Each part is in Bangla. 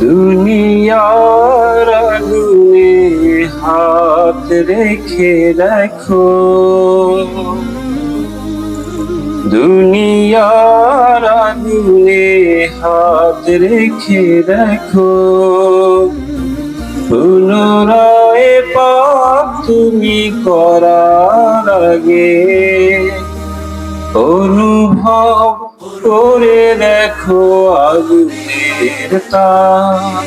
দুনিয়ার আগুনে হাত রেখে দেখো। দুনিয়ার আগুনে হাত রেখে দেখো। পুনরায় পাপ তুমি করার আগে অনুভব করে দেখো আগুনের তাপ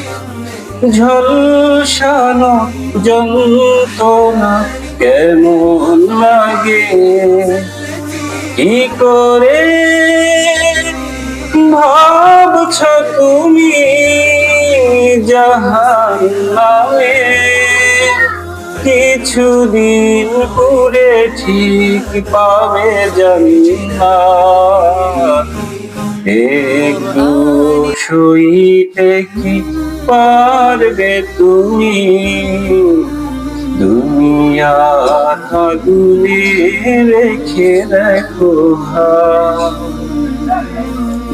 ঝলসানো যন্ত্রণা কেমন লাগে? কি করে ভাবছ তুমি জাহান কিছুদিন পরে ঠিক পাবে জান্না একটু সইতে কি পারবে তুমি দুনিয়া আগুনে রেখে দেখো।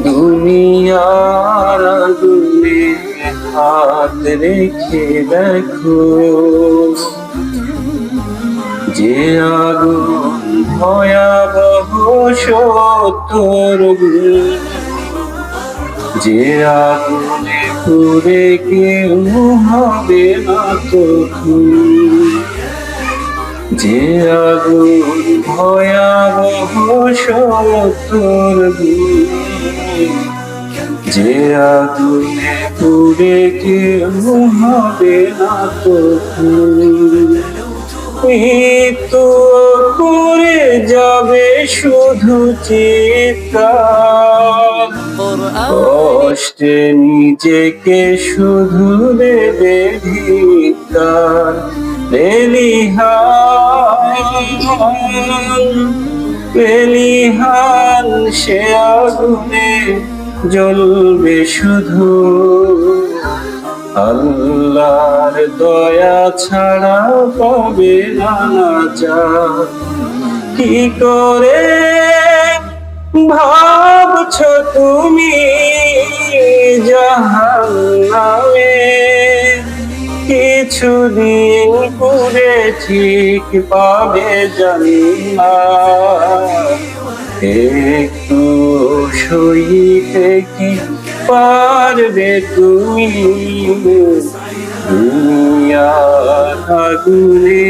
দুনিয়ার আগুনে হাত রেখে দেখো যে আগুন ভয়াবহ সত্তর যে আগুনে পুরে কেউ হবে না তো খুন। যে আগুন ভয়াবহ যে আগুনে পুরে কেউ হবে না তো খুন। মৃত্যু করে যাবে শুধু চিৎকার কষ্টে নিজেকে শুধু দেবে সে আগুনে জ্বলবে শুধু। আল্লাহর দয়া ছাড়া পাবে না যা কি করে ভাবছ কিছুদিন পুরে ঠিক পাবে জান্না একটু সইতে কি পারবে তুমি? আগুনে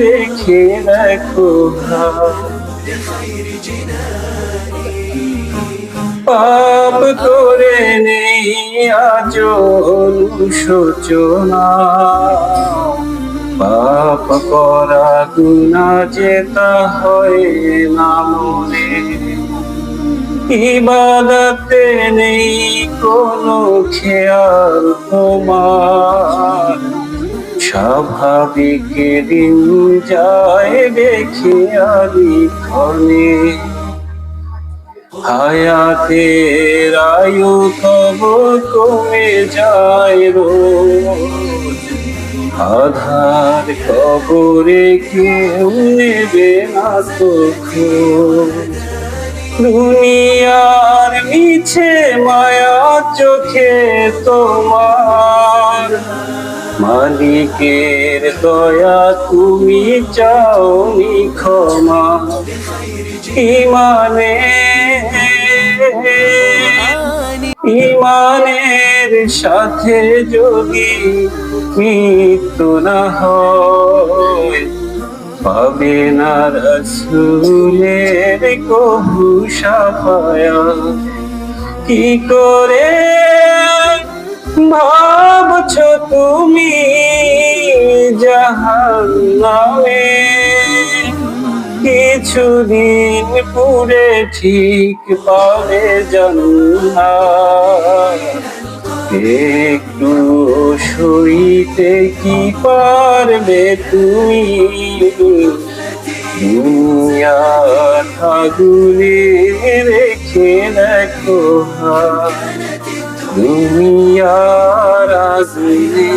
রেখে দেখো পাপ করে নেই আজ সূচনা পাপ করা গুণা যেতা হয় না মনে। ইবাদতে নেই কোনো খেয়াল তোমার। স্বাভাবিক দিন যায় দেখে ক্ষণে হায়াতের আয়ু তব কমে যায় রোজ। আধার কবরে কেউ নেবে না তো দুনিয়ার মিছে মায়া চোখে তোমার। মালিকের দয়া তুমি চাওনি ক্ষমা। ইমানে ইমানের সাথে যদি মৃত্যু না পাবে না রসুলের কহু সাফায়া। কি করে ভাবছ তুমি জাহান্নামে কিছুদিন পুরে ঠিক পাবে জান্না একটু সইতে কি পারবে তুমি? আগুনে রেখে দেখো। দুনিয়ার আগুনে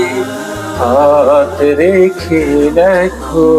হাত রেখে দেখো।